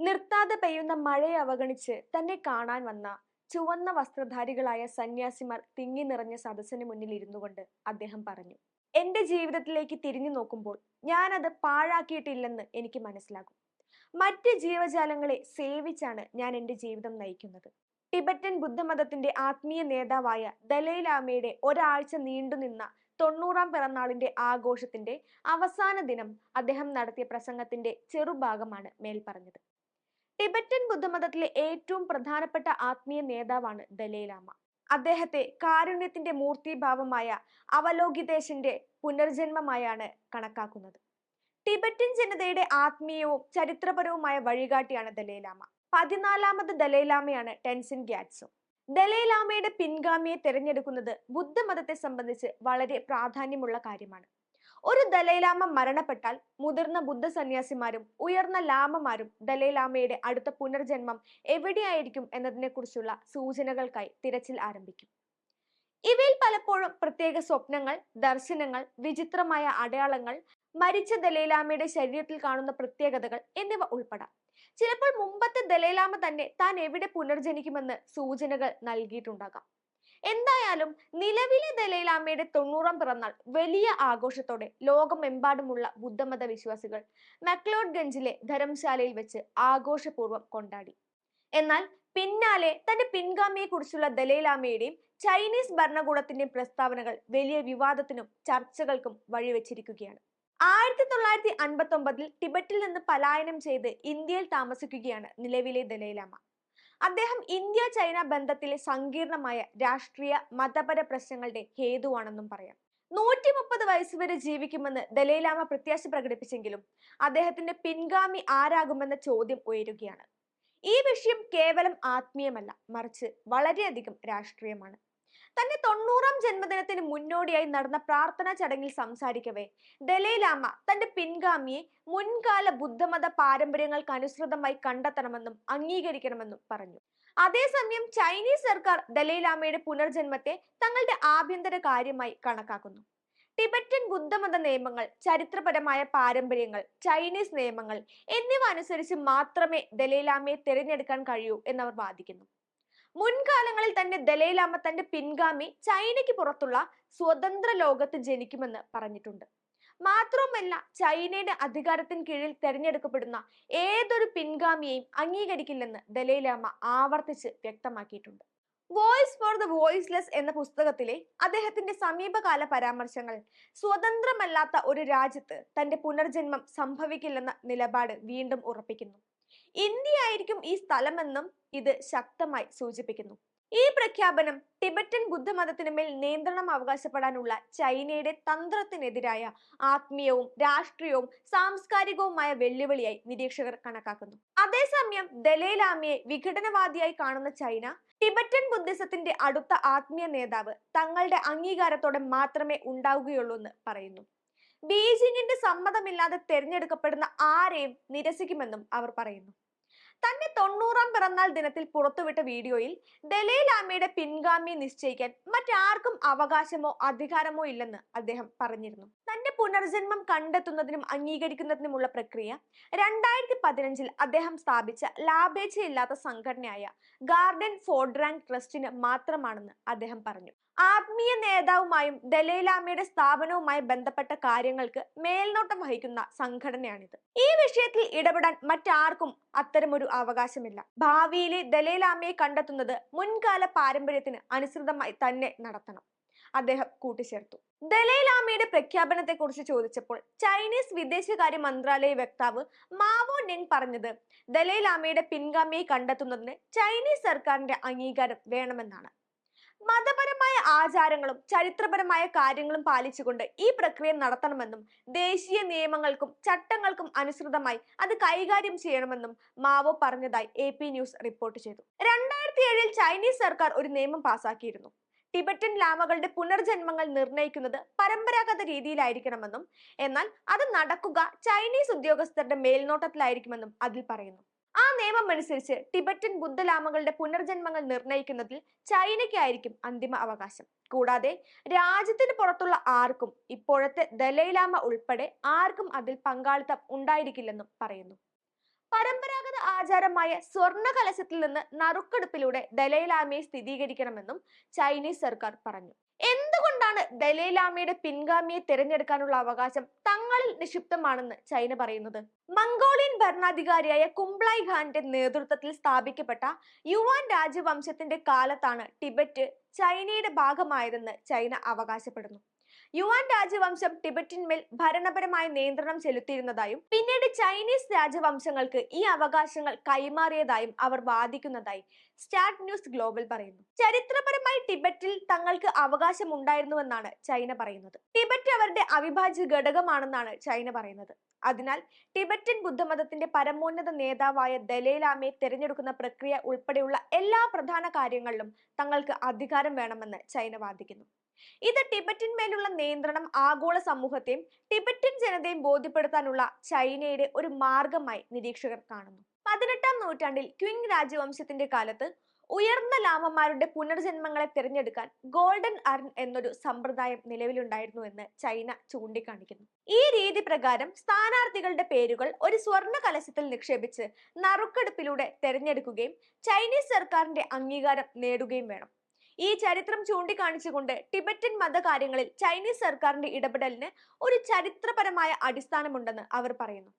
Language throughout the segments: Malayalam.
നിർത്താതെ പെയ്യുന്ന മഴയെ അവഗണിച്ച് തന്നെ കാണാൻ വന്ന ചുവന്ന വസ്ത്രധാരികളായ സന്യാസിമാർ തിങ്ങി നിറഞ്ഞ സദസ്സിന് മുന്നിൽ ഇരുന്നു കൊണ്ട് അദ്ദേഹം പറഞ്ഞു എന്റെ ജീവിതത്തിലേക്ക് തിരിഞ്ഞു നോക്കുമ്പോൾ ഞാനത് പാഴാക്കിയിട്ടില്ലെന്ന് എനിക്ക് മനസ്സിലാകും. മറ്റ് ജീവജാലങ്ങളെ സേവിച്ചാണ് ഞാൻ എന്റെ ജീവിതം നയിക്കുന്നത്. ടിബറ്റൻ ബുദ്ധമതത്തിന്റെ ആത്മീയ നേതാവായ ദലൈലാമയുടെ ഒരാഴ്ച നീണ്ടുനിന്ന തൊണ്ണൂറാം പിറന്നാളിന്റെ ആഘോഷത്തിന്റെ അവസാന ദിനം അദ്ദേഹം നടത്തിയ പ്രസംഗത്തിന്റെ ചെറുഭാഗമാണ് മേൽ പറഞ്ഞത് ടിബറ്റൻ ബുദ്ധമതത്തിലെ ഏറ്റവും പ്രധാനപ്പെട്ട ആത്മീയ നേതാവാണ് ദലൈലാമ. അദ്ദേഹത്തെ കാരുണ്യത്തിന്റെ മൂർത്തിഭാവമായ അവലോകിതേശന്റെ പുനർജന്മമായാണ് കണക്കാക്കുന്നത്. ടിബറ്റൻ ജനതയുടെ ആത്മീയവും ചരിത്രപരവുമായ വഴികാട്ടിയാണ് ദലൈലാമ. പതിനാലാമത് ദലൈലാമയാണ് ടെൻസിൻ ഗ്യാറ്റ്സോ. ദലൈലാമയുടെ പിൻഗാമിയെ തിരഞ്ഞെടുക്കുന്നത് ബുദ്ധമതത്തെ സംബന്ധിച്ച് വളരെ പ്രാധാന്യമുള്ള കാര്യമാണ്. ഒരു ദലൈലാമ മരണപ്പെട്ടാൽ മുതിർന്ന ബുദ്ധ സന്യാസിമാരും ഉയർന്ന ലാമമാരും ദലൈലാമയുടെ അടുത്ത പുനർജന്മം എവിടെയായിരിക്കും എന്നതിനെക്കുറിച്ചുള്ള സൂചനകൾക്കായി തിരച്ചിൽ ആരംഭിക്കും. ഇവയിൽ പലപ്പോഴും പ്രത്യേക സ്വപ്നങ്ങൾ ദർശനങ്ങൾ വിചിത്രമായ അടയാളങ്ങൾ മരിച്ച ദലൈലാമയുടെ ശരീരത്തിൽ കാണുന്ന പ്രത്യേകതകൾ എന്നിവ ഉൾപ്പെടാം. ചിലപ്പോൾ മുമ്പത്തെ ദലൈലാമ തന്നെ താൻ എവിടെ പുനർജനിക്കുമെന്ന് സൂചനകൾ നൽകിയിട്ടുണ്ടാകാം. എന്തായാലും നിലവിലെ ദലൈലാമയുടെ തൊണ്ണൂറാം പിറന്നാൾ വലിയ ആഘോഷത്തോടെ ലോകമെമ്പാടുമുള്ള ബുദ്ധമത വിശ്വാസികൾ മക്ലോഡ് ഗഞ്ചിലെ ധർമ്മശാലയിൽ വെച്ച് ആഘോഷപൂർവം കൊണ്ടാടി. എന്നാൽ പിന്നാലെ തന്റെ പിൻഗാമിയെ കുറിച്ചുള്ള ദലൈലാമയുടെയും ചൈനീസ് ഭരണകൂടത്തിന്റെയും പ്രസ്താവനകൾ വലിയ വിവാദത്തിനും ചർച്ചകൾക്കും വഴിവെച്ചിരിക്കുകയാണ്. ആയിരത്തി തൊള്ളായിരത്തി അൻപത്തി ഒമ്പതിൽ ടിബറ്റിൽ നിന്ന് പലായനം ചെയ്ത് ഇന്ത്യയിൽ താമസിക്കുകയാണ് നിലവിലെ ദലൈലാമ. അദ്ദേഹം ഇന്ത്യ ചൈന ബന്ധത്തിലെ സങ്കീർണമായ രാഷ്ട്രീയ മതപര പ്രശ്നങ്ങളുടെ ഹേതുവാണെന്നും പറയാം. നൂറ്റി മുപ്പത് വയസ്സ് വരെ ജീവിക്കുമെന്ന് ദലൈലാമ പ്രത്യാശ പ്രകടിപ്പിച്ചെങ്കിലും അദ്ദേഹത്തിന്റെ പിൻഗാമി ആരാകുമെന്ന ചോദ്യം ഉയരുകയാണ്. ഈ വിഷയം കേവലം ആത്മീയമല്ല മറിച്ച് വളരെയധികം രാഷ്ട്രീയമാണ്. തന്റെ തൊണ്ണൂറാം ജന്മദിനത്തിന് മുന്നോടിയായി നടന്ന പ്രാർത്ഥനാ ചടങ്ങിൽ സംസാരിക്കവേ. ദലൈലാമ തന്റെ പിൻഗാമിയെ മുൻകാല ബുദ്ധമത പാരമ്പര്യങ്ങൾക്ക് അനുസൃതമായി കണ്ടെത്തണമെന്നും അംഗീകരിക്കണമെന്നും പറഞ്ഞു. അതേസമയം ചൈനീസ് സർക്കാർ ദലൈലാമയുടെ പുനർജന്മത്തെ തങ്ങളുടെ ആഭ്യന്തര കാര്യമായി കണക്കാക്കുന്നു. ടിബറ്റൻ ബുദ്ധമത നിയമങ്ങൾ ചരിത്രപരമായ പാരമ്പര്യങ്ങൾ ചൈനീസ് നിയമങ്ങൾ എന്നിവ അനുസരിച്ച് മാത്രമേ ദലൈലാമയെ തിരഞ്ഞെടുക്കാൻ കഴിയൂ എന്നവർ വാദിക്കുന്നു. മുൻകാലങ്ങളിൽ തന്നെ ദലൈലാമ തന്റെ പിൻഗാമി ചൈനയ്ക്ക് പുറത്തുള്ള സ്വതന്ത്ര ലോകത്ത് ജനിക്കുമെന്ന് പറഞ്ഞിട്ടുണ്ട്. മാത്രവുമല്ല ചൈനയുടെ അധികാരത്തിന് കീഴിൽ തെരഞ്ഞെടുക്കപ്പെടുന്ന ഏതൊരു പിൻഗാമിയെയും അംഗീകരിക്കില്ലെന്ന് ദലൈലാമ ആവർത്തിച്ച് വ്യക്തമാക്കിയിട്ടുണ്ട്. വോയിസ് ഫോർ ദ വോയിസ്ലെസ് എന്ന പുസ്തകത്തിലെ അദ്ദേഹത്തിന്റെ സമീപകാല പരാമർശങ്ങൾ സ്വതന്ത്രമല്ലാത്ത ഒരു രാജ്യത്ത് തന്റെ പുനർജന്മം സംഭവിക്കില്ലെന്ന നിലപാട് വീണ്ടും ഉറപ്പിക്കുന്നു. ഇന്ത്യ ആയിരിക്കും ഈ സ്ഥലമെന്നും ഇത് ശക്തമായി സൂചിപ്പിക്കുന്നു. ഈ പ്രഖ്യാപനം ടിബറ്റൻ ബുദ്ധമതത്തിനുമേൽ നിയന്ത്രണം അവകാശപ്പെടാനുള്ള ചൈനയുടെ തന്ത്രത്തിനെതിരായ ആത്മീയവും രാഷ്ട്രീയവും സാംസ്കാരികവുമായ വെല്ലുവിളിയായി നിരീക്ഷകർ കണക്കാക്കുന്നു. അതേസമയം ദലൈലാമയെ വിഘടനവാദിയായി കാണുന്ന ചൈന ടിബറ്റൻ ബുദ്ധിസത്തിന്റെ അടുത്ത ആത്മീയ നേതാവ് തങ്ങളുടെ അംഗീകാരത്തോടെ മാത്രമേ ഉണ്ടാവുകയുള്ളൂ എന്ന് പറയുന്നു. ബീജിംഗിന്റെ സമ്മതമില്ലാതെ തെരഞ്ഞെടുക്കപ്പെടുന്ന ആരെയും നിരസിക്കുമെന്നും അവർ പറയുന്നു. തന്റെ തൊണ്ണൂറാം പിറന്നാൾ ദിനത്തിൽ പുറത്തുവിട്ട വീഡിയോയിൽ ദലൈലാമയുടെ പിൻഗാമിയെ നിശ്ചയിക്കാൻ മറ്റാർക്കും അവകാശമോ അധികാരമോ ഇല്ലെന്ന് അദ്ദേഹം പറഞ്ഞിരുന്നു. തന്റെ പുനർജന്മം കണ്ടെത്തുന്നതിനും അംഗീകരിക്കുന്നതിനുമുള്ള പ്രക്രിയ രണ്ടായിരത്തി പതിനഞ്ചിൽ അദ്ദേഹം സ്ഥാപിച്ച ലാഭേച്ഛയില്ലാത്ത സംഘടനയായ ഗാർഡൻ ഫോർഡ്രാങ്ക് ട്രസ്റ്റിന് മാത്രമാണെന്ന് അദ്ദേഹം പറഞ്ഞു. ആത്മീയ നേതാവുമായും ദലൈലാമയുടെ സ്ഥാപനവുമായി ബന്ധപ്പെട്ട കാര്യങ്ങൾക്ക് മേൽനോട്ടം വഹിക്കുന്ന സംഘടനയാണിത്. ഈ വിഷയത്തിൽ ഇടപെടാൻ മറ്റാർക്കും അത്തരമൊരു അവകാശമില്ല. ഭാവിയിലെ ദലൈലാമയെ കണ്ടെത്തുന്നത് മുൻകാല പാരമ്പര്യത്തിന് അനുസൃതമായി തന്നെ നടത്തണം. അദ്ദേഹം കൂട്ടിച്ചേർത്തു. ദലൈലാമയുടെ പ്രഖ്യാപനത്തെ കുറിച്ച് ചോദിച്ചപ്പോൾ ചൈനീസ് വിദേശകാര്യ മന്ത്രാലയ വക്താവ് മാവോ നെങ് പറഞ്ഞത് ദലൈലാമയുടെ പിൻഗാമിയെ കണ്ടെത്തുന്നതിന് ചൈനീസ് സർക്കാരിന്റെ അംഗീകാരം വേണമെന്നാണ്. മതപരമായ ആചാരങ്ങളും ചരിത്രപരമായ കാര്യങ്ങളും പാലിച്ചുകൊണ്ട് ഈ പ്രക്രിയ നടത്തണമെന്നും ദേശീയ നിയമങ്ങൾക്കും ചട്ടങ്ങൾക്കും അനുസൃതമായി അത് കൈകാര്യം ചെയ്യണമെന്നും മാവോ പറഞ്ഞതായി എ പി ന്യൂസ് റിപ്പോർട്ട് ചെയ്തു. രണ്ടായിരത്തി ഏഴിൽ ചൈനീസ് സർക്കാർ ഒരു നിയമം പാസാക്കിയിരുന്നു. ടിബറ്റൻ ലാമകളുടെ പുനർജന്മങ്ങൾ നിർണയിക്കുന്നത് പരമ്പരാഗത രീതിയിലായിരിക്കണമെന്നും എന്നാൽ അത് നടക്കുക ചൈനീസ് ഉദ്യോഗസ്ഥരുടെ മേൽനോട്ടത്തിലായിരിക്കുമെന്നും അതിൽ പറയുന്നു. ആ നിയമം അനുസരിച്ച് ടിബറ്റൻ ബുദ്ധലാമകളുടെ പുനർജന്മങ്ങൾ നിർണയിക്കുന്നതിൽ ചൈനയ്ക്കായിരിക്കും അന്തിമ അവകാശം. കൂടാതെ രാജ്യത്തിന് പുറത്തുള്ള ആർക്കും ഇപ്പോഴത്തെ ദലൈലാമ ഉൾപ്പെടെ ആർക്കും അതിൽ പങ്കാളിത്തം ഉണ്ടായിരിക്കില്ലെന്നും പറയുന്നു. പരമ്പരാഗത ആചാരമായ സ്വർണ കലശത്തിൽ നിന്ന് നറുക്കെടുപ്പിലൂടെ ദലൈലാമയെ സ്ഥിരീകരിക്കണമെന്നും ചൈനീസ് സർക്കാർ പറഞ്ഞു. എന്തുകൊണ്ടാണ് ദലൈലാമയുടെ പിൻഗാമിയെ തിരഞ്ഞെടുക്കാനുള്ള അവകാശം തങ്ങളിൽ നിക്ഷിപ്തമാണെന്ന് ചൈന പറയുന്നത്? മംഗോളിയൻ ഭരണാധികാരിയായ കുംബ്ലായ് ഖാന്റെ നേതൃത്വത്തിൽ സ്ഥാപിക്കപ്പെട്ട യുവാൻ രാജവംശത്തിന്റെ കാലത്താണ് ടിബറ്റ് ചൈനയുടെ ഭാഗമായതെന്ന് ചൈന അവകാശപ്പെടുന്നു. യുവാൻ രാജവംശം ടിബറ്റിന്മേൽ ഭരണപരമായ നിയന്ത്രണം ചെലുത്തിയിരുന്നതായും പിന്നീട് ചൈനീസ് രാജവംശങ്ങൾക്ക് ഈ അവകാശങ്ങൾ കൈമാറിയതായും അവർ വാദിക്കുന്നതായി സ്റ്റാർട്ട് ന്യൂസ് ഗ്ലോബൽ പറയുന്നു. ചരിത്രപരമായി ടിബറ്റിൽ തങ്ങൾക്ക് അവകാശമുണ്ടായിരുന്നുവെന്നാണ് ചൈന പറയുന്നത്. ടിബറ്റ് അവരുടെ അവിഭാജ്യ ഘടകമാണെന്നാണ് ചൈന പറയുന്നത്. അതിനാൽ ടിബറ്റൻ ബുദ്ധമതത്തിന്റെ പരമോന്നത നേതാവായ ദലൈലാമയെ തെരഞ്ഞെടുക്കുന്ന പ്രക്രിയ ഉൾപ്പെടെയുള്ള എല്ലാ പ്രധാന കാര്യങ്ങളിലും തങ്ങൾക്ക് അധികാരം വേണമെന്ന് ചൈന വാദിക്കുന്നു. ഇത് ടിബറ്റിന്മേലുള്ള നിയന്ത്രണം ആഗോള സമൂഹത്തെയും ടിബറ്റിൻ ജനതയും ബോധ്യപ്പെടുത്താനുള്ള ചൈനയുടെ ഒരു മാർഗമായി നിരീക്ഷകർ കാണുന്നു. പതിനെട്ടാം നൂറ്റാണ്ടിൽ ക്വിങ് രാജവംശത്തിന്റെ കാലത്ത് ഉയർന്ന ലാമന്മാരുടെ പുനർജന്മങ്ങളെ തിരഞ്ഞെടുക്കാൻ ഗോൾഡൻ അർൺ എന്നൊരു സമ്പ്രദായം നിലവിലുണ്ടായിരുന്നു എന്ന് ചൈന ചൂണ്ടിക്കാണിക്കുന്നു. ഈ രീതി പ്രകാരം സ്ഥാനാർത്ഥികളുടെ പേരുകൾ ഒരു സ്വർണ കലശത്തിൽ നിക്ഷേപിച്ച് നറുക്കെടുപ്പിലൂടെ തിരഞ്ഞെടുക്കുകയും ചൈനീസ് സർക്കാരിന്റെ അംഗീകാരം നേടുകയും വേണം. ഈ ചരിത്രം ചൂണ്ടിക്കാണിച്ചുകൊണ്ട് ടിബറ്റൻ മതകാര്യങ്ങളിൽ ചൈനീസ് സർക്കാരിന്റെ ഇടപെടലിന് ഒരു ചരിത്രപരമായ അടിസ്ഥാനമുണ്ടെന്ന് അവർ പറയുന്നു.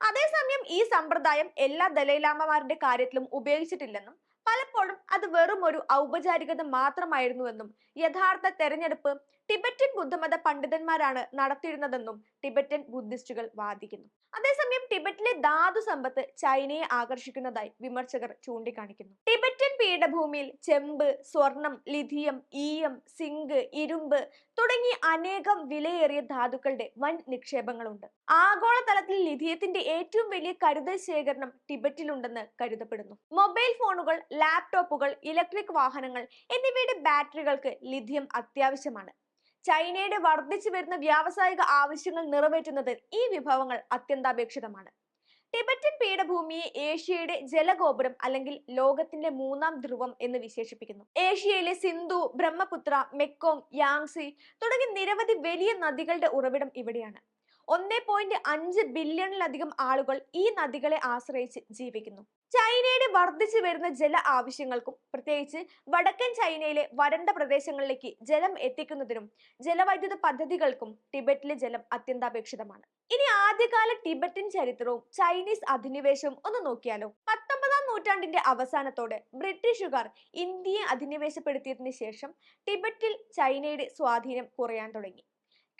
അതേസമയം ഈ സമ്പ്രദായം എല്ലാ ദലൈലാമമാരുടെ കാര്യത്തിലും ഉപയോഗിച്ചിട്ടില്ലെന്നും പലപ്പോഴും അത് വെറും ഒരു ഔപചാരികത മാത്രമായിരുന്നുവെന്നും യഥാർത്ഥ തെരഞ്ഞെടുപ്പ് ടിബറ്റൻ ബുദ്ധമത പണ്ഡിതന്മാരാണ് നടത്തിയിരുന്നതെന്നും ടിബറ്റൻ ബുദ്ധിസ്റ്റുകൾ വാദിക്കുന്നു. അതേസമയം ടിബറ്റിലെ ധാതു സമ്പത്ത് ചൈനയെ ആകർഷിക്കുന്നതായി വിമർശകർ ചൂണ്ടിക്കാണിക്കുന്നു. ടിബറ്റൻ പീഠഭൂമിയിൽ ചെമ്പ് സ്വർണം ലിഥിയം ഈയം സിങ്ക് ഇരുമ്പ് തുടങ്ങി അനേകം വിലയേറിയ ധാതുക്കളുടെ വൻ നിക്ഷേപങ്ങളുണ്ട്. ആഗോളതലത്തിൽ ലിഥിയത്തിന്റെ ഏറ്റവും വലിയ കരുതൽ ശേഖരണം ടിബറ്റിലുണ്ടെന്ന് കരുതപ്പെടുന്നു. മൊബൈൽ ഫോണുകൾ ലാപ്ടോപ്പുകൾ ഇലക്ട്രിക് വാഹനങ്ങൾ എന്നിവയുടെ ബാറ്ററികൾക്ക് ലിഥിയം അത്യാവശ്യമാണ്. ചൈനയുടെ വർദ്ധിച്ചു വരുന്ന വ്യാവസായിക ആവശ്യങ്ങൾ നിറവേറ്റുന്നതിൽ ഈ വിഭവങ്ങൾ അത്യന്താപേക്ഷിതമാണ്. ടിബറ്റൻ പീഠഭൂമിയെ ഏഷ്യയുടെ ജലഗോപുരം അല്ലെങ്കിൽ ലോകത്തിന്റെ മൂന്നാം ധ്രുവം എന്ന് വിശേഷിപ്പിക്കുന്നു. ഏഷ്യയിലെ സിന്ധു ബ്രഹ്മപുത്ര മെക്കോങ് യാങ്സി തുടങ്ങി നിരവധി വലിയ നദികളുടെ ഉറവിടം ഇവിടെയാണ്. ഒന്നേ പോയിന്റ് അഞ്ച് ബില്യണിലധികം ആളുകൾ ഈ നദികളെ ആശ്രയിച്ച് ജീവിക്കുന്നു. ചൈനയുടെ വർദ്ധിച്ചു വരുന്ന ജല ആവശ്യങ്ങൾക്കും പ്രത്യേകിച്ച് വടക്കൻ ചൈനയിലെ വരണ്ട പ്രദേശങ്ങളിലേക്ക് ജലം എത്തിക്കുന്നതിനും ജലവൈദ്യുത പദ്ധതികൾക്കും ടിബറ്റിലെ ജലം അത്യന്താപേക്ഷിതമാണ്. ഇനി ആദ്യകാല ടിബറ്റൻ ചരിത്രവും ചൈനീസ് അധിനിവേശവും ഒന്ന് നോക്കിയാലോ? പത്തൊമ്പതാം നൂറ്റാണ്ടിന്റെ അവസാനത്തോടെ ബ്രിട്ടീഷുകാർ ഇന്ത്യയെ അധിനിവേശപ്പെടുത്തിയതിനു ശേഷം ടിബറ്റിൽ ചൈനയുടെ സ്വാധീനം കുറയാൻ തുടങ്ങി.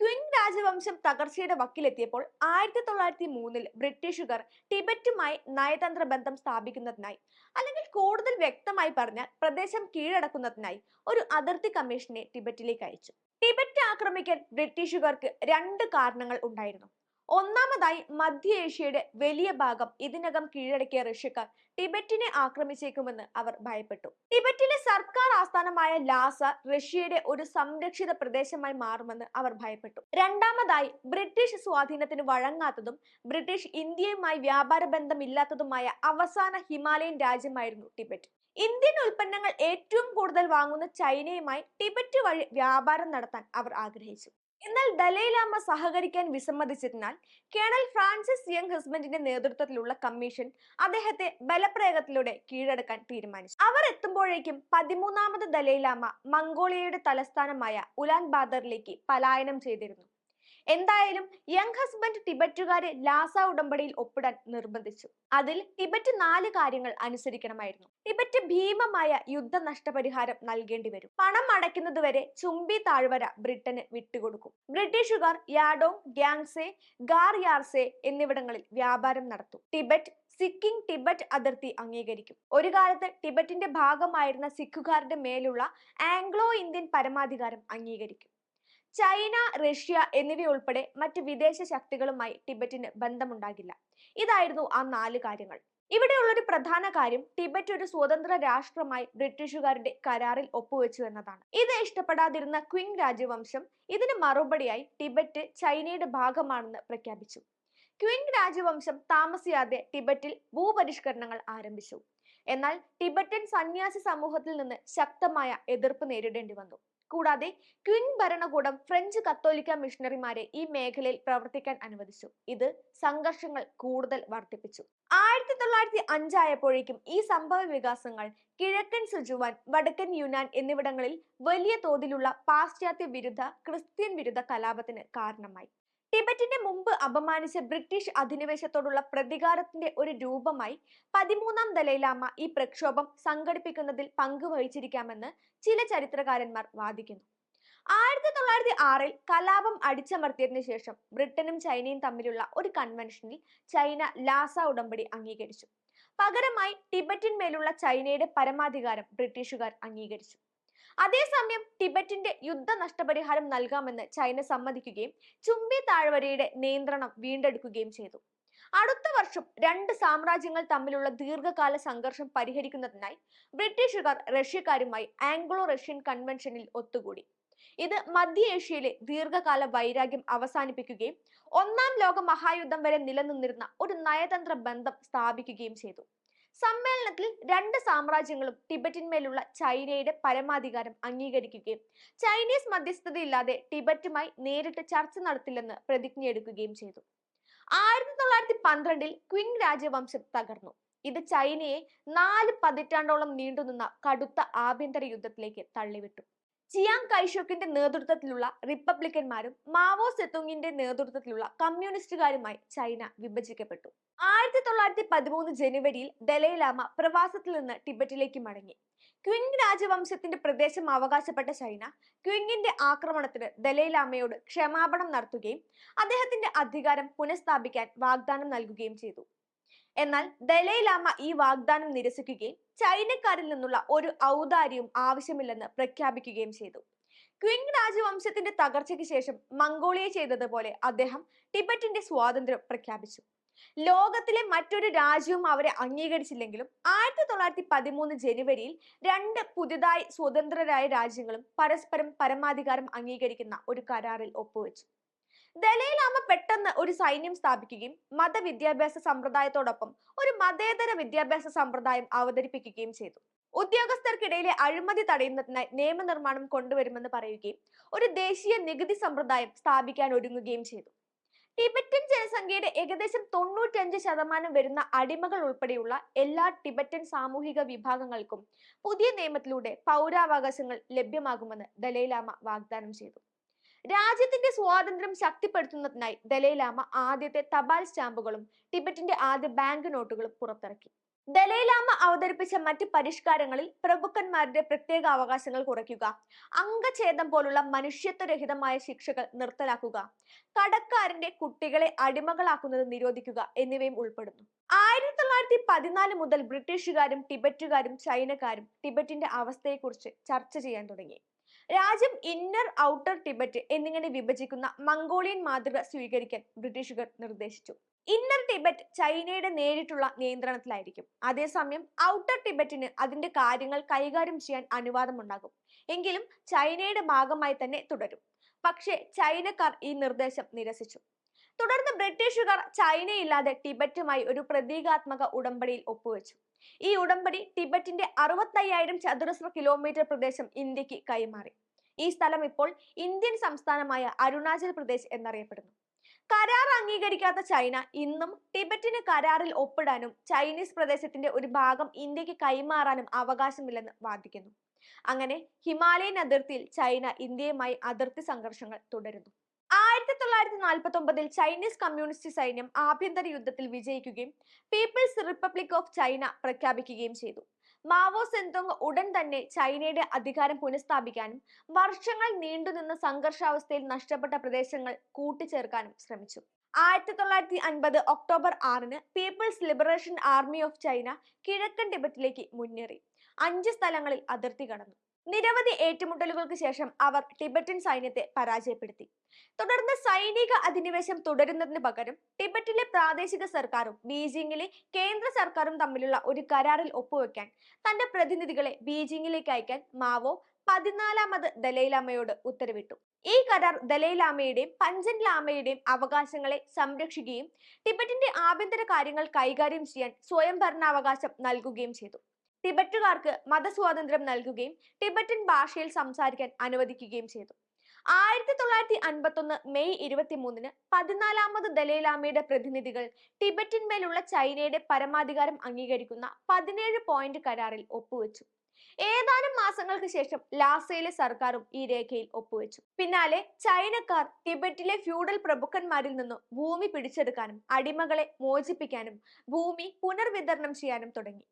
ക്വിങ് രാജവംശം തകർച്ചയുടെ വക്കിലെത്തിയപ്പോൾ ആയിരത്തി തൊള്ളായിരത്തി മൂന്നിൽ ബ്രിട്ടീഷുകാർ ടിബറ്റുമായി നയതന്ത്ര ബന്ധം സ്ഥാപിക്കുന്നതിനായി അല്ലെങ്കിൽ കൂടുതൽ വ്യക്തമായി പറഞ്ഞാൽ പ്രദേശം കീഴടക്കുന്നതിനായി ഒരു അതിർത്തി കമ്മീഷനെ ടിബറ്റിലേക്ക് അയച്ചു. ടിബറ്റ് ആക്രമിക്കാൻ ബ്രിട്ടീഷുകാർക്ക് രണ്ട് കാരണങ്ങൾ ഉണ്ടായിരുന്നു. ഒന്നാമതായി മധ്യ ഏഷ്യയുടെ വലിയ ഭാഗം ഇതിനകം കീഴടക്കിയ റഷ്യക്കാർ ടിബറ്റിനെ ആക്രമിച്ചേക്കുമെന്ന് അവർ ഭയപ്പെട്ടു. ടിബറ്റിലെ സർക്കാർ ആസ്ഥാനമായ ലാസ റഷ്യയുടെ ഒരു സംരക്ഷിത പ്രദേശമായി മാറുമെന്ന് അവർ ഭയപ്പെട്ടു. രണ്ടാമതായി ബ്രിട്ടീഷ് സ്വാധീനത്തിന് വഴങ്ങാത്തതും ബ്രിട്ടീഷ് ഇന്ത്യയുമായി വ്യാപാര ബന്ധമില്ലാത്തതുമായ അവസാന ഹിമാലയൻ രാജ്യമായിരുന്നു ടിബറ്റ്. ഇന്ത്യൻ ഉൽപ്പന്നങ്ങൾ ഏറ്റവും കൂടുതൽ വാങ്ങുന്ന ചൈനയുമായി ടിബറ്റ് വഴി വ്യാപാരം നടത്താൻ അവർ ആഗ്രഹിച്ചു. എന്നാൽ ദലൈലാമ സഹകരിക്കാൻ വിസമ്മതിച്ചതിനാൽ കേണൽ ഫ്രാൻസിസ് യങ് ഹസ്ബൻഡിന്റെ നേതൃത്വത്തിലുള്ള കമ്മീഷൻ അദ്ദേഹത്തെ ബലപ്രയോഗത്തിലൂടെ കീഴടക്കാൻ തീരുമാനിച്ചു. അവർ എത്തുമ്പോഴേക്കും പതിമൂന്നാമത് ദലൈലാമ മംഗോളിയയുടെ തലസ്ഥാനമായ ഉലാൻ ബാദറിലേക്ക് പലായനം ചെയ്തിരുന്നു. എന്തായാലും യങ് ഹസ്ബൻഡ് ടിബറ്റുകാരെ ലാസ ഉടമ്പടിയിൽ ഒപ്പിടാൻ നിർബന്ധിച്ചു. അതിൽ ടിബറ്റ് നാല് കാര്യങ്ങൾ അനുസരിക്കണമായിരുന്നു. ടിബറ്റ് ഭീമമായ യുദ്ധ നഷ്ടപരിഹാരം നൽകേണ്ടി വരും. പണം അടയ്ക്കുന്നതുവരെ ചുംബി താഴ്വര ബ്രിട്ടന് വിട്ടുകൊടുക്കും. ബ്രിട്ടീഷുകാർ യാഡോങ് ഗ്യാങ്സെ ഗാർ യാർസെ എന്നിവിടങ്ങളിൽ വ്യാപാരം നടത്തും. ടിബറ്റ് സിക്കിംഗ് ടിബറ്റ് അതിർത്തി അംഗീകരിക്കും. ഒരു കാലത്ത് ടിബറ്റിന്റെ ഭാഗമായിരുന്ന സിഖുകാരുടെ മേലുള്ള ആംഗ്ലോ ഇന്ത്യൻ പരമാധികാരം അംഗീകരിക്കും. ചൈന റഷ്യ എന്നിവയുൾപ്പെടെ മറ്റ് വിദേശ ശക്തികളുമായി ടിബറ്റിന് ബന്ധമുണ്ടാകില്ല. ഇതായിരുന്നു ആ നാല് കാര്യങ്ങൾ. ഇവിടെയുള്ളൊരു പ്രധാന കാര്യം ടിബറ്റ് ഒരു സ്വതന്ത്ര രാഷ്ട്രമായി ബ്രിട്ടീഷുകാരുടെ കരാറിൽ ഒപ്പുവെച്ചു എന്നതാണ്. ഇത് ഇഷ്ടപ്പെടാതിരുന്ന ക്വിങ് രാജവംശം ഇതിന് മറുപടിയായി ടിബറ്റ് ചൈനയുടെ ഭാഗമാണെന്ന് പ്രഖ്യാപിച്ചു. ക്വിങ് രാജവംശം താമസിയാതെ ടിബറ്റിൽ ഭൂപരിഷ്കരണങ്ങൾ ആരംഭിച്ചു. എന്നാൽ ടിബറ്റൻ സന്യാസി സമൂഹത്തിൽ നിന്ന് ശക്തമായ എതിർപ്പ് നേരിടേണ്ടി വന്നു കൂടാതെ ക്വിൻ ഭരണകൂടം ഫ്രഞ്ച് കത്തോലിക്ക മിഷണറിമാരെ ഈ മേഖലയിൽ പ്രവർത്തിക്കാൻ അനുവദിച്ചു. ഇത് സംഘർഷങ്ങൾ കൂടുതൽ വർദ്ധിപ്പിച്ചു. ആയിരത്തി തൊള്ളായിരത്തി അഞ്ചായപ്പോഴേക്കും ഈ സംഭവ വികാസങ്ങൾ കിഴക്കൻ സുജുവാൻ വടക്കൻ യുനാൻ എന്നിവിടങ്ങളിൽ വലിയ തോതിലുള്ള പാശ്ചാത്യ വിരുദ്ധ ക്രിസ്ത്യൻ വിരുദ്ധ കലാപത്തിന് കാരണമായി. ടിബറ്റിനെ മുമ്പ് അപമാനിച്ച ബ്രിട്ടീഷ് അധിനിവേശത്തോടുള്ള പ്രതികാരത്തിന്റെ ഒരു രൂപമായി പതിമൂന്നാം ദലൈലാമ ഈ പ്രക്ഷോഭം സംഘടിപ്പിക്കുന്നതിൽ പങ്കുവഹിച്ചിരിക്കാമെന്ന് ചില ചരിത്രകാരന്മാർ വാദിക്കുന്നു. ആയിരത്തി തൊള്ളായിരത്തി ആറിൽ കലാപം അടിച്ചമർത്തിയതിനു ശേഷം ബ്രിട്ടനും ചൈനയും തമ്മിലുള്ള ഒരു കൺവെൻഷനിൽ ചൈന ലാസ ഉടമ്പടി അംഗീകരിച്ചു. പകരമായി ടിബറ്റിന്മേലുള്ള ചൈനയുടെ പരമാധികാരം ബ്രിട്ടീഷുകാർ അംഗീകരിച്ചു. അതേസമയം ടിബറ്റിന്റെ യുദ്ധ നഷ്ടപരിഹാരം നൽകാമെന്ന് ചൈന സമ്മതിക്കുകയും ചുംബി താഴ്വരയുടെ നിയന്ത്രണം വീണ്ടെടുക്കുകയും ചെയ്തു. അടുത്ത വർഷം രണ്ട് സാമ്രാജ്യങ്ങൾ തമ്മിലുള്ള ദീർഘകാല സംഘർഷം പരിഹരിക്കുന്നതിനായി ബ്രിട്ടീഷുകാർ റഷ്യക്കാരുമായി ആംഗ്ലോ റഷ്യൻ കൺവെൻഷനിൽ ഒത്തുകൂടി. ഇത് മധ്യ ഏഷ്യയിലെ ദീർഘകാല വൈരാഗ്യം അവസാനിപ്പിക്കുകയും ഒന്നാം ലോക മഹായുദ്ധം വരെ നിലനിന്നിരുന്ന ഒരു നയതന്ത്ര ബന്ധം സ്ഥാപിക്കുകയും ചെയ്തു. സമ്മേളനത്തിൽ രണ്ട് സാമ്രാജ്യങ്ങളും ടിബറ്റിന്മേലുള്ള ചൈനയുടെ പരമാധികാരം അംഗീകരിക്കുകയും ചൈനീസ് മധ്യസ്ഥതയില്ലാതെ ടിബറ്റുമായി നേരിട്ട് ചർച്ച നടത്തില്ലെന്ന് പ്രതിജ്ഞയെടുക്കുകയും ചെയ്തു. ആയിരത്തി തൊള്ളായിരത്തി പന്ത്രണ്ടിൽ ക്വിങ് രാജവംശം തകർന്നു. ഇത് ചൈനയെ നാല് പതിറ്റാണ്ടോളം നീണ്ടുനിന്ന കടുത്ത ആഭ്യന്തര യുദ്ധത്തിലേക്ക് തള്ളിവിട്ടു. ചിയാങ് കൈഷോക്കിന്റെ നേതൃത്വത്തിലുള്ള റിപ്പബ്ലിക്കന്മാരും മാവോ സെത്തുങ്ങിന്റെ നേതൃത്വത്തിലുള്ള കമ്മ്യൂണിസ്റ്റുകാരുമായി ചൈന വിഭജിക്കപ്പെട്ടു. ആയിരത്തി തൊള്ളായിരത്തി പതിമൂന്ന് ജനുവരിയിൽ ദലൈലാമ പ്രവാസത്തിൽ നിന്ന് ടിബറ്റിലേക്ക് മടങ്ങി. ക്വിങ് രാജവംശത്തിന്റെ പ്രദേശം അവകാശപ്പെട്ട ചൈന ക്വിങ്ങിന്റെ ആക്രമണത്തിന് ദലൈലാമയോട് ക്ഷമാപണം നടത്തുകയും അദ്ദേഹത്തിന്റെ അധികാരം പുനഃസ്ഥാപിക്കാൻ വാഗ്ദാനം നൽകുകയും ചെയ്തു. എന്നാൽ ദലൈലാമ ഈ വാഗ്ദാനം നിരസിക്കുകയും ചൈനക്കാരിൽ നിന്നുള്ള ഒരു ഔദാര്യവും ആവശ്യമില്ലെന്ന് പ്രഖ്യാപിക്കുകയും ചെയ്തു. ക്വിങ് രാജവംശത്തിന്റെ തകർച്ചയ്ക്ക് ശേഷം മംഗോളിയ ചെയ്തതുപോലെ അദ്ദേഹം ടിബറ്റിന്റെ സ്വാതന്ത്ര്യം പ്രഖ്യാപിച്ചു. ലോകത്തിലെ മറ്റൊരു രാജ്യവും അവരെ അംഗീകരിച്ചില്ലെങ്കിലും ആയിരത്തി തൊള്ളായിരത്തി പതിമൂന്ന് ജനുവരിയിൽ രണ്ട് പുതുതായി സ്വതന്ത്രരായ രാജ്യങ്ങളും പരസ്പരം പരമാധികാരം അംഗീകരിക്കുന്ന ഒരു കരാറിൽ ഒപ്പുവെച്ചു. ദലൈലാമ പെട്ടെന്ന് ഒരു സൈന്യം സ്ഥാപിക്കുകയും മതവിദ്യാഭ്യാസ സമ്പ്രദായത്തോടൊപ്പം ഒരു മതേതര വിദ്യാഭ്യാസ സമ്പ്രദായം അവതരിപ്പിക്കുകയും ചെയ്തു. ഉദ്യോഗസ്ഥർക്കിടയിലെ അഴിമതി തടയുന്നതിനായി നിയമനിർമ്മാണം കൊണ്ടുവരുമെന്ന് പറയുകയും ഒരു ദേശീയ നികുതി സമ്പ്രദായം സ്ഥാപിക്കാൻ ഒരുങ്ങുകയും ചെയ്തു. ടിബറ്റൻ ജനസംഖ്യയുടെ ഏകദേശം തൊണ്ണൂറ്റഞ്ച് ശതമാനം വരുന്ന അടിമകൾ ഉൾപ്പെടെയുള്ള എല്ലാ ടിബറ്റൻ സാമൂഹിക വിഭാഗങ്ങൾക്കും പുതിയ നിയമത്തിലൂടെ പൗരാവകാശങ്ങൾ ലഭ്യമാകുമെന്ന് ദലൈലാമ വാഗ്ദാനം ചെയ്തു. രാജ്യത്തിന്റെ സ്വാതന്ത്ര്യം ശക്തിപ്പെടുത്തുന്നതിനായി ദലൈലാമ ആദ്യത്തെ തപാൽ സ്റ്റാമ്പുകളും ടിബറ്റിന്റെ ആദ്യ ബാങ്ക് നോട്ടുകളും പുറത്തിറക്കി. ദലൈലാമ അവതരിപ്പിച്ച മറ്റ് പരിഷ്കാരങ്ങളിൽ പ്രഭുക്കന്മാരുടെ പ്രത്യേക അവകാശങ്ങൾ കുറയ്ക്കുക അംഗഛേദം പോലുള്ള മനുഷ്യത്വരഹിതമായ ശിക്ഷകൾ നിർത്തലാക്കുക കടക്കാരന്റെ കുട്ടികളെ അടിമകളാക്കുന്നത് നിരോധിക്കുക എന്നിവയും ഉൾപ്പെടുന്നു. ആയിരത്തി തൊള്ളായിരത്തി പതിനാല് മുതൽ ബ്രിട്ടീഷുകാരും ടിബറ്റുകാരും ചൈനക്കാരും ടിബറ്റിന്റെ അവസ്ഥയെക്കുറിച്ച് ചർച്ച ചെയ്യാൻ തുടങ്ങി. രാജ്യം ഇന്നർ ഔട്ടർ ടിബറ്റ് എന്നിങ്ങനെ വിഭജിക്കുന്ന മംഗോളിയൻ മാതൃക സ്വീകരിക്കാൻ ബ്രിട്ടീഷുകാർ നിർദ്ദേശിച്ചു. ഇന്നർ ടിബറ്റ് ചൈനയുടെ നേരിട്ടുള്ള നിയന്ത്രണത്തിലായിരിക്കും. അതേസമയം ഔട്ടർ ടിബറ്റിന് അതിന്റെ കാര്യങ്ങൾ കൈകാര്യം ചെയ്യാൻ അനുവാദമുണ്ടാകും. എങ്കിലും ചൈനയുടെ ഭാഗമായി തന്നെ തുടരും. പക്ഷേ ചൈനക്കാർ ഈ നിർദ്ദേശം നിരസിച്ചു. തുടർന്ന് ബ്രിട്ടീഷുകാർ ചൈനയില്ലാതെ ടിബറ്റുമായി ഒരു പ്രതീകാത്മക ഉടമ്പടിയിൽ ഒപ്പുവെച്ചു. ഈ ഉടമ്പടി ടിബറ്റിന്റെ അറുപത്തയ്യായിരം ചതുരശ്ര കിലോമീറ്റർ പ്രദേശം ഇന്ത്യയ്ക്ക് കൈമാറി. ഈ സ്ഥലം ഇപ്പോൾ ഇന്ത്യൻ സംസ്ഥാനമായ അരുണാചൽ പ്രദേശ് എന്നറിയപ്പെടുന്നു. കരാർ അംഗീകരിക്കാത്ത ചൈന ഇന്നും ടിബറ്റിന് കരാറിൽ ഒപ്പിടാനും ചൈനീസ് പ്രദേശത്തിന്റെ ഒരു ഭാഗം ഇന്ത്യയ്ക്ക് കൈമാറാനും അവകാശമില്ലെന്ന് വാദിക്കുന്നു. അങ്ങനെ ഹിമാലയൻ അതിർത്തിയിൽ ചൈന ഇന്ത്യയുമായി അതിർത്തി സംഘർഷങ്ങൾ തുടരുന്നു. ആയിരത്തി തൊള്ളായിരത്തി നാൽപ്പത്തി ഒമ്പതിൽ ചൈനീസ് കമ്മ്യൂണിസ്റ്റ് സൈന്യം ആഭ്യന്തര യുദ്ധത്തിൽ വിജയിക്കുകയും പീപ്പിൾസ് റിപ്പബ്ലിക് ഓഫ് ചൈന പ്രഖ്യാപിക്കുകയും ചെയ്തു. മാവോ സെന്തോങ് ഉടൻ തന്നെ ചൈനയുടെ അധികാരം പുനഃസ്ഥാപിക്കാനും വർഷങ്ങൾ നീണ്ടുനിന്ന സംഘർഷാവസ്ഥയിൽ നഷ്ടപ്പെട്ട പ്രദേശങ്ങൾ കൂട്ടിച്ചേർക്കാനും ശ്രമിച്ചു. ആയിരത്തി തൊള്ളായിരത്തി അൻപത് ഒക്ടോബർ ആറിന് People's Liberation Army of China കിഴക്കൻ ടിബറ്റിലേക്ക് മുന്നേറി. അഞ്ച് സ്ഥലങ്ങളിൽ അതിർത്തി കടന്നു. നിരവധി ഏറ്റുമുട്ടലുകൾക്ക് ശേഷം അവർ ടിബറ്റൻ സൈന്യത്തെ പരാജയപ്പെടുത്തി. തുടർന്ന് സൈനിക അധിനിവേശം തുടരുന്നതിന് പകരം ടിബറ്റിലെ പ്രാദേശിക സർക്കാരും ബീജിംഗിലെ കേന്ദ്ര സർക്കാരും തമ്മിലുള്ള ഒരു കരാറിൽ ഒപ്പുവെക്കാൻ തന്റെ പ്രതിനിധികളെ ബീജിംഗിലേക്ക് അയക്കാൻ മാവോ പതിനാലാമത് ദലൈലാമയോട് ഉത്തരവിട്ടു. ഈ കരാർ ദലൈലാമയുടെയും പഞ്ചൻ ലാമയുടെയും അവകാശങ്ങളെ സംരക്ഷിക്കുകയും ടിബറ്റിന്റെ ആഭ്യന്തര കാര്യങ്ങൾ കൈകാര്യം ചെയ്യാൻ സ്വയംഭരണാവകാശം നൽകുകയും ചെയ്തു. ടിബറ്റുകാർക്ക് മതസ്വാതന്ത്ര്യം നൽകുകയും ടിബറ്റൻ ഭാഷയിൽ സംസാരിക്കാൻ അനുവദിക്കുകയും ചെയ്തു. ആയിരത്തി തൊള്ളായിരത്തി അൻപത്തൊന്ന് മെയ് ഇരുപത്തിമൂന്നിന് പതിനാലാമത് ദലൈലാമയുടെ പ്രതിനിധികൾ ടിബറ്റിന്മേലുള്ള ചൈനയുടെ പരമാധികാരം അംഗീകരിക്കുന്ന പതിനേഴ് പോയിന്റ് കരാറിൽ ഒപ്പുവെച്ചു. ഏതാനും മാസങ്ങൾക്ക് ശേഷം ലാസയിലെ സർക്കാരും ഈ രേഖയിൽ ഒപ്പുവെച്ചു. പിന്നാലെ ചൈനക്കാർ ടിബറ്റിലെ ഫ്യൂഡൽ പ്രഭുക്കന്മാരിൽ നിന്നും ഭൂമി പിടിച്ചെടുക്കാനും അടിമകളെ മോചിപ്പിക്കാനും ഭൂമി പുനർവിതരണം ചെയ്യാനും തുടങ്ങി.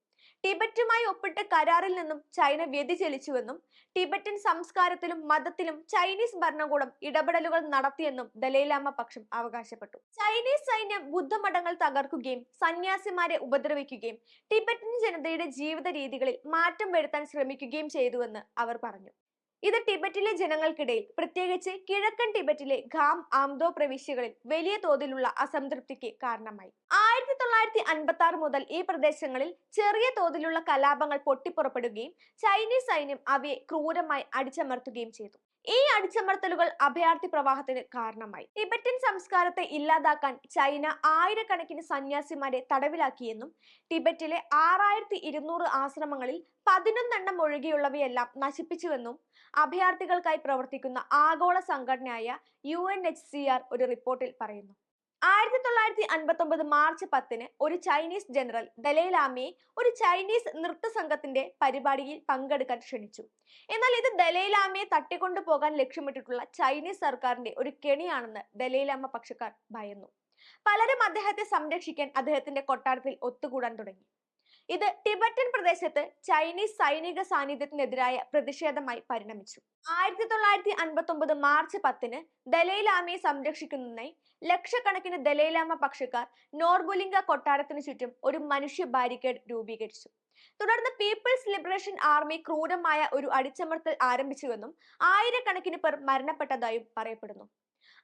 ടിബറ്റുമായി ഒപ്പിട്ട കരാറിൽ നിന്നും ചൈന വ്യതിചലിച്ചുവെന്നും ടിബറ്റൻ സംസ്കാരത്തിലും മതത്തിലും ചൈനീസ് ഭരണകൂടം ഇടപെടലുകൾ നടത്തിയെന്നും ദലൈലാമ പക്ഷം അവകാശപ്പെട്ടു. ചൈനീസ് സൈന്യം ബുദ്ധമഠങ്ങൾ തകർക്കുകയും സന്യാസിമാരെ ഉപദ്രവിക്കുകയും ടിബറ്റൻ ജനതയുടെ ജീവിത രീതികളിൽ മാറ്റം വരുത്താൻ ശ്രമിക്കുകയും ചെയ്തുവെന്ന് അവർ പറഞ്ഞു. ഇത് ടിബറ്റിലെ ജനങ്ങൾക്കിടയിൽ പ്രത്യേകിച്ച് കിഴക്കൻ ടിബറ്റിലെ ഖാം ആംദോ പ്രവിശ്യകളിൽ വലിയ തോതിലുള്ള അസംതൃപ്തിക്ക് കാരണമായി. ആയിരത്തി തൊള്ളായിരത്തി അൻപത്തി ആറ് മുതൽ ഈ പ്രദേശങ്ങളിൽ ചെറിയ തോതിലുള്ള കലാപങ്ങൾ പൊട്ടിപ്പുറപ്പെടുകയും ചൈനീസ് സൈന്യം അവയെ ക്രൂരമായി അടിച്ചമർത്തുകയും ചെയ്തു. ഈ അടിച്ചമർത്തലുകൾ അഭയാർത്ഥി പ്രവാഹത്തിന് കാരണമായി. ടിബറ്റൻ സംസ്കാരത്തെ ഇല്ലാതാക്കാൻ ചൈന ആയിരക്കണക്കിന് സന്യാസിമാരെ തടവിലാക്കിയെന്നും ടിബറ്റിലെ ആറായിരത്തി ഇരുന്നൂറ് ആശ്രമങ്ങളിൽ പതിനൊന്നെണ്ണം ഒഴികെയുള്ളവയെല്ലാം നശിപ്പിച്ചുവെന്നും അഭയാർത്ഥികൾക്കായി പ്രവർത്തിക്കുന്ന ആഗോള സംഘടനയായ യു ഒരു റിപ്പോർട്ടിൽ പറയുന്നു. ആയിരത്തി തൊള്ളായിരത്തി അൻപത്തി ഒമ്പത് മാർച്ച് പത്തിന് ഒരു ചൈനീസ് ജനറൽ ദലൈലാമയെ ഒരു ചൈനീസ് നൃത്ത സംഘത്തിന്റെ പരിപാടിയിൽ പങ്കെടുക്കാൻ ക്ഷണിച്ചു. എന്നാൽ ഇത് ദലൈലാമയെ തട്ടിക്കൊണ്ടു പോകാൻ ലക്ഷ്യമിട്ടിട്ടുള്ള ചൈനീസ് സർക്കാരിന്റെ ഒരു കെണിയാണെന്ന് ദലൈലാമ പക്ഷക്കാർ ഭയന്നു. പലരും അദ്ദേഹത്തെ സംരക്ഷിക്കാൻ അദ്ദേഹത്തിന്റെ കൊട്ടാരത്തിൽ ഒത്തുകൂടാൻ തുടങ്ങി. ഇത് ടിബറ്റൻ പ്രദേശത്ത് ചൈനീസ് സൈനിക സാന്നിധ്യത്തിനെതിരായ പ്രതിഷേധമായി പരിണമിച്ചു. ആയിരത്തി തൊള്ളായിരത്തി അൻപത്തി ഒമ്പത് മാർച്ച് പത്തിന് ദലൈലാമയെ സംരക്ഷിക്കുന്നതിനായി ലക്ഷക്കണക്കിന് ദലൈലാമ പക്ഷക്കാർ നോർബുലിംഗ കൊട്ടാരത്തിന് ചുറ്റും ഒരു മനുഷ്യ ബാരിക്കേഡ് രൂപീകരിച്ചു. തുടർന്ന് പീപ്പിൾസ് ലിബറേഷൻ ആർമി ക്രൂരമായ ഒരു അടിച്ചമർത്തൽ ആരംഭിച്ചുവെന്നും ആയിരക്കണക്കിന് പേർ മരണപ്പെട്ടതായും പറയപ്പെടുന്നു.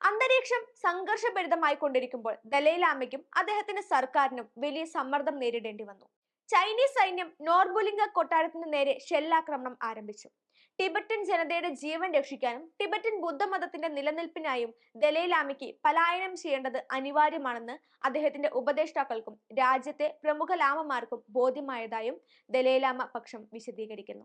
അന്തരീക്ഷം സംഘർഷഭരിതമായി കൊണ്ടിരിക്കുമ്പോൾ ദലൈലാമയ്ക്കും അദ്ദേഹത്തിന്റെ സർക്കാരിനും വലിയ സമ്മർദ്ദം നേരിടേണ്ടി വന്നു ചൈനീസ് സൈന്യം നോർബുലിംഗ കൊട്ടാരത്തിന് നേരെ ഷെല്ലാക്രമണം ആരംഭിച്ചു. ടിബറ്റൻ ജനതയുടെ ജീവൻ രക്ഷിക്കാനും ടിബറ്റൻ ബുദ്ധമതത്തിന്റെ നിലനിൽപ്പിനായും ദലൈലാമയ്ക്ക് പലായനം ചെയ്യേണ്ടത് അനിവാര്യമാണെന്ന് അദ്ദേഹത്തിന്റെ ഉപദേഷ്ടാക്കൾക്കും രാജ്യത്തെ പ്രമുഖ ലാമമാർക്കും ബോധ്യമായതായും ദലൈലാമ പക്ഷം വിശദീകരിക്കുന്നു.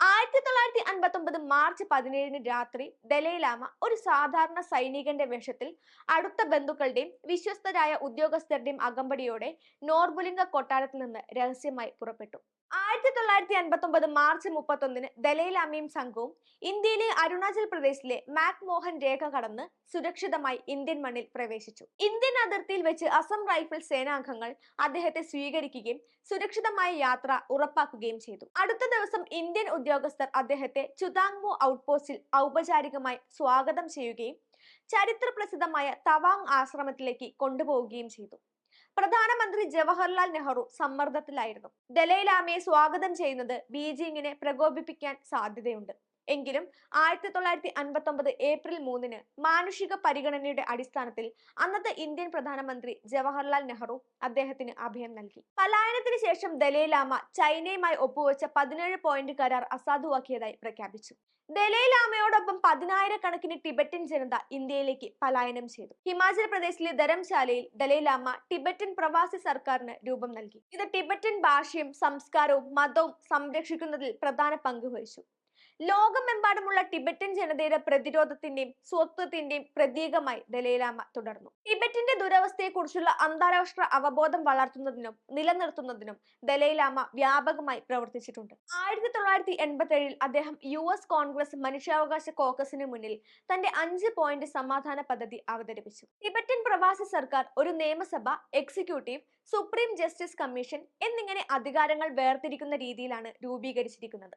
ആയിരത്തി തൊള്ളായിരത്തി അൻപത്തി ഒമ്പത് മാർച്ച് പതിനേഴിന് രാത്രി ദലൈലാമ ഒരു സാധാരണ സൈനികന്റെ വേഷത്തിൽ അടുത്ത ബന്ധുക്കളുടെയും വിശ്വസ്തരായ ഉദ്യോഗസ്ഥരുടെയും അകമ്പടിയോടെ നോർബുലിംഗ കൊട്ടാരത്തിൽ നിന്ന് രഹസ്യമായി പുറപ്പെട്ടു. ആയിരത്തി തൊള്ളായിരത്തി അൻപത്തി ഒമ്പത് മാർച്ച് മുപ്പത്തൊന്നിന് ദലൈലാമയും സംഘവും ഇന്ത്യയിലെ അരുണാചൽ പ്രദേശിലെ മാക് മോഹൻ രേഖ കടന്ന് സുരക്ഷിതമായി ഇന്ത്യൻ മണ്ണിൽ പ്രവേശിച്ചു. ഇന്ത്യൻ അതിർത്തിയിൽ വെച്ച് അസം റൈഫിൾ സേനാംഗങ്ങൾ അദ്ദേഹത്തെ സ്വീകരിക്കുകയും സുരക്ഷിതമായ യാത്ര ഉറപ്പാക്കുകയും ചെയ്തു. അടുത്ത ദിവസം ഇന്ത്യൻ ഉദ്യോഗസ്ഥർ അദ്ദേഹത്തെ ചുതാങ്മു ഔട്ട്പോസ്റ്റിൽ ഔപചാരികമായി സ്വാഗതം ചെയ്യുകയും ചരിത്ര പ്രസിദ്ധമായ തവാങ് ആശ്രമത്തിലേക്ക് കൊണ്ടുപോവുകയും ചെയ്തു. പ്രധാനമന്ത്രി ജവഹർലാൽ നെഹ്റു സമ്മർദ്ദത്തിലായിരുന്നു. ദലൈലാമയെ സ്വാഗതം ചെയ്യുന്നത് ബീജിംഗിനെ പ്രകോപിപ്പിക്കാൻ സാധ്യതയുണ്ട്. എങ്കിലും ആയിരത്തി തൊള്ളായിരത്തി അൻപത്തി ഒമ്പത് ഏപ്രിൽ മൂന്നിന് മാനുഷിക പരിഗണനയുടെ അടിസ്ഥാനത്തിൽ അന്നത്തെ ഇന്ത്യൻ പ്രധാനമന്ത്രി ജവഹർലാൽ നെഹ്റു അദ്ദേഹത്തിന് അഭയം നൽകി. പലായനത്തിന് ശേഷം ദലൈലാമ ചൈനയുമായി ഒപ്പുവെച്ച പതിനേഴ് പോയിന്റ് കരാർ അസാധുവാക്കിയതായി പ്രഖ്യാപിച്ചു. ദലൈലാമയോടൊപ്പം പതിനായിരക്കണക്കിന് ടിബറ്റൻ ജനത ഇന്ത്യയിലേക്ക് പലായനം ചെയ്തു. ഹിമാചൽ പ്രദേശിലെ ധരംശാലയിൽ ദലൈലാമ ടിബറ്റൻ പ്രവാസി സർക്കാരിന് രൂപം നൽകി. ഇത് ടിബറ്റൻ ഭാഷയും സംസ്കാരവും മതവും സംരക്ഷിക്കുന്നതിൽ പ്രധാന പങ്ക് വഹിച്ചു. ലോകമെമ്പാടുമുള്ള ടിബറ്റൻ ജനതയുടെ പ്രതിരോധത്തിന്റെയും സ്വത്വത്തിന്റെയും പ്രതീകമായി ദലൈലാമ തുടർന്നു. ടിബറ്റിന്റെ ദുരവസ്ഥയെക്കുറിച്ചുള്ള അന്താരാഷ്ട്ര അവബോധം വളർത്തുന്നതിനും നിലനിർത്തുന്നതിനും ദലൈലാമ വ്യാപകമായി പ്രവർത്തിച്ചിട്ടുണ്ട്. ആയിരത്തി തൊള്ളായിരത്തി എൺപത്തി ഏഴിൽ അദ്ദേഹം യു എസ് കോൺഗ്രസ് മനുഷ്യാവകാശ കോക്കസിന് മുന്നിൽ തന്റെ അഞ്ച് പോയിന്റ് സമാധാന പദ്ധതി അവതരിപ്പിച്ചു. ടിബറ്റൻ പ്രവാസി സർക്കാർ ഒരു നിയമസഭ എക്സിക്യൂട്ടീവ് സുപ്രീം ജസ്റ്റിസ് കമ്മീഷൻ എന്നിങ്ങനെ അധികാരങ്ങൾ വേർതിരിക്കുന്ന രീതിയിലാണ് രൂപീകരിച്ചിരിക്കുന്നത്.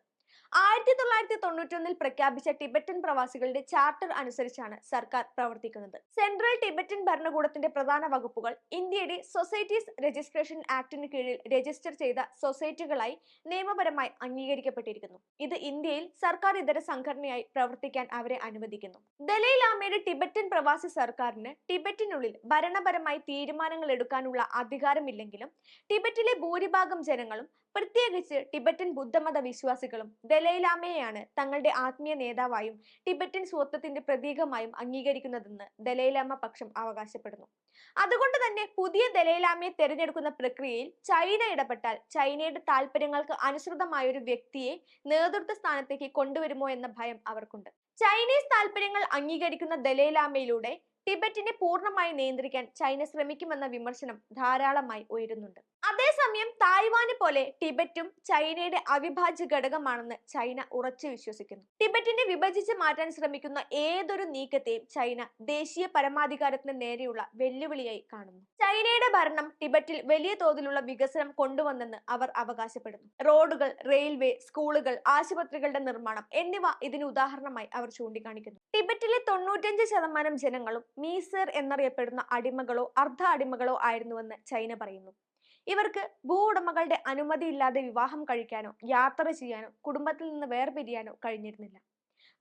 ആയിരത്തി തൊള്ളായിരത്തി തൊണ്ണൂറ്റൊന്നിൽ പ്രഖ്യാപിച്ച ടിബറ്റൻ പ്രവാസികളുടെ ചാർട്ടർ അനുസരിച്ചാണ് സർക്കാർ പ്രവർത്തിക്കുന്നത്. സെൻട്രൽ ടിബറ്റൻ ഭരണകൂടത്തിന്റെ പ്രധാന വകുപ്പുകൾ ഇന്ത്യയുടെ സൊസൈറ്റീസ് രജിസ്ട്രേഷൻ ആക്ടിന് കീഴിൽ രജിസ്റ്റർ ചെയ്ത സൊസൈറ്റികളായി നിയമപരമായി അംഗീകരിക്കപ്പെട്ടിരിക്കുന്നു. ഇത് ഇന്ത്യയിൽ സർക്കാർ ഇതര സംഘടനയായി പ്രവർത്തിക്കാൻ അവരെ അനുവദിക്കുന്നു. ദലൈലാമയുടെ ടിബറ്റൻ പ്രവാസി സർക്കാരിന് ടിബറ്റിനുള്ളിൽ ഭരണപരമായി തീരുമാനങ്ങൾ എടുക്കാനുള്ള അധികാരമില്ലെങ്കിലും ടിബറ്റിലെ ഭൂരിഭാഗം ജനങ്ങളും പ്രത്യേകിച്ച് ടിബറ്റൻ ബുദ്ധമത വിശ്വാസികളും ദലൈലാമയെയാണ് തങ്ങളുടെ ആത്മീയ നേതാവായും ടിബറ്റൻ സ്വത്വത്തിന്റെ പ്രതീകമായും അംഗീകരിക്കുന്നതെന്ന് ദലൈലാമ പക്ഷം അവകാശപ്പെടുന്നു. അതുകൊണ്ട് തന്നെ പുതിയ ദലൈലാമയെ തെരഞ്ഞെടുക്കുന്ന പ്രക്രിയയിൽ ചൈന ഇടപെട്ടാൽ ചൈനയുടെ താല്പര്യങ്ങൾക്ക് അനുസൃതമായ ഒരു വ്യക്തിയെ നേതൃത്വ സ്ഥാനത്തേക്ക് കൊണ്ടുവരുമോ എന്ന ഭയം അവർക്കുണ്ട്. ചൈനീസ് താല്പര്യങ്ങൾ അംഗീകരിക്കുന്ന ദലൈലാമയിലൂടെ ടിബറ്റിനെ പൂർണമായി നിയന്ത്രിക്കാൻ ചൈന ശ്രമിക്കുമെന്ന വിമർശനം ധാരാളമായി ഉയരുന്നുണ്ട്. അതേസമയം തായ്വാനെ പോലെ ടിബറ്റും ചൈനയുടെ അവിഭാജ്യ ഘടകമാണെന്ന് ചൈന ഉറച്ചു വിശ്വസിക്കുന്നു. ടിബറ്റിനെ വിഭജിച്ച് മാറ്റാൻ ശ്രമിക്കുന്ന ഏതൊരു നീക്കത്തെയും ചൈന ദേശീയ പരമാധികാരത്തിന് നേരെയുള്ള വെല്ലുവിളിയായി കാണുന്നു. ചൈനയുടെ ഭരണം ടിബറ്റിൽ വലിയ തോതിലുള്ള വികസനം കൊണ്ടുവന്നെന്ന് അവർ അവകാശപ്പെടുന്നു. റോഡുകൾ റെയിൽവേ സ്കൂളുകൾ ആശുപത്രികളുടെ നിർമ്മാണം എന്നിവ ഇതിന് ഉദാഹരണമായി അവർ ചൂണ്ടിക്കാണിക്കുന്നു. ടിബറ്റിലെ തൊണ്ണൂറ്റഞ്ച് ശതമാനം ജനങ്ങളും മീസർ എന്നറിയപ്പെടുന്ന അടിമകളോ അർദ്ധ അടിമകളോ ആയിരുന്നുവെന്ന് ചൈന പറയുന്നു. ഇവർക്ക് ഭൂവുടമകളുടെ അനുമതി ഇല്ലാതെ വിവാഹം കഴിക്കാനോ യാത്ര ചെയ്യാനോ കുടുംബത്തിൽ നിന്ന് വേർപിരിയാനോ കഴിഞ്ഞിരുന്നില്ല.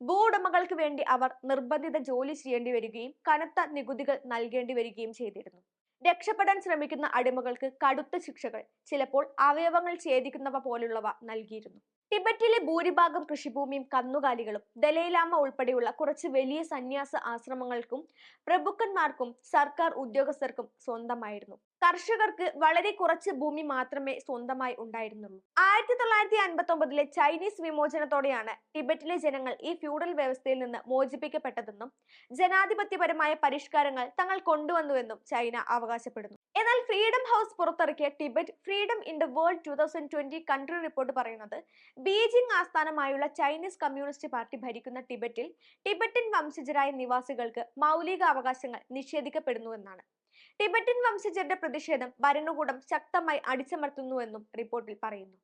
ഭൂ ഉടമകൾക്ക് വേണ്ടി അവർ നിർബന്ധിത ജോലി ചെയ്യേണ്ടി വരികയും കനത്ത നികുതികൾ നൽകേണ്ടി വരികയും ചെയ്തിരുന്നു. രക്ഷപ്പെടാൻ ശ്രമിക്കുന്ന അടിമകൾക്ക് കടുത്ത ശിക്ഷകൾ ചിലപ്പോൾ അവയവങ്ങൾ ഛേദിക്കുന്നവ പോലുള്ളവ നൽകിയിരുന്നു. ടിബറ്റിലെ ഭൂരിഭാഗം കൃഷിഭൂമിയും കന്നുകാലികളും ദലൈലാമ ഉൾപ്പെടെയുള്ള കുറച്ച് വലിയ സന്യാസ ആശ്രമങ്ങൾക്കും പ്രഭുക്കന്മാർക്കും സർക്കാർ ഉദ്യോഗസ്ഥർക്കും സ്വന്തമായിരുന്നു. കർഷകർക്ക് വളരെ കുറച്ച് ഭൂമി മാത്രമേ സ്വന്തമായി ഉണ്ടായിരുന്നുള്ളൂ. ആയിരത്തി തൊള്ളായിരത്തി അൻപത്തി ഒമ്പതിലെ ചൈനീസ് വിമോചനത്തോടെയാണ് ടിബറ്റിലെ ജനങ്ങൾ ഈ ഫ്യൂഡൽ വ്യവസ്ഥയിൽ നിന്ന് മോചിപ്പിക്കപ്പെട്ടതെന്നും ജനാധിപത്യപരമായ പരിഷ്കാരങ്ങൾ തങ്ങൾ കൊണ്ടുവന്നുവെന്നും ചൈന അവകാശപ്പെടുന്നു. എന്നാൽ ഫ്രീഡം ഹൗസ് പുറത്തിറക്കിയ Tibet Freedom in the World two thousand twenty country report പറയുന്നത് ബീജിംഗ് ആസ്ഥാനമായുള്ള ചൈനീസ് കമ്മ്യൂണിസ്റ്റ് പാർട്ടി ഭരിക്കുന്ന ടിബറ്റിൽ ടിബറ്റൻ വംശജരായ നിവാസികൾക്ക് മൗലിക അവകാശങ്ങൾ നിഷേധിക്കപ്പെടുന്നുവെന്നാണ് ടിബറ്റൻ വംശജരുടെ പ്രതിഷേധം ഭരണകൂടം ശക്തമായി അടിച്ചമർത്തുന്നുവെന്നും റിപ്പോർട്ടിൽ പറയുന്നു.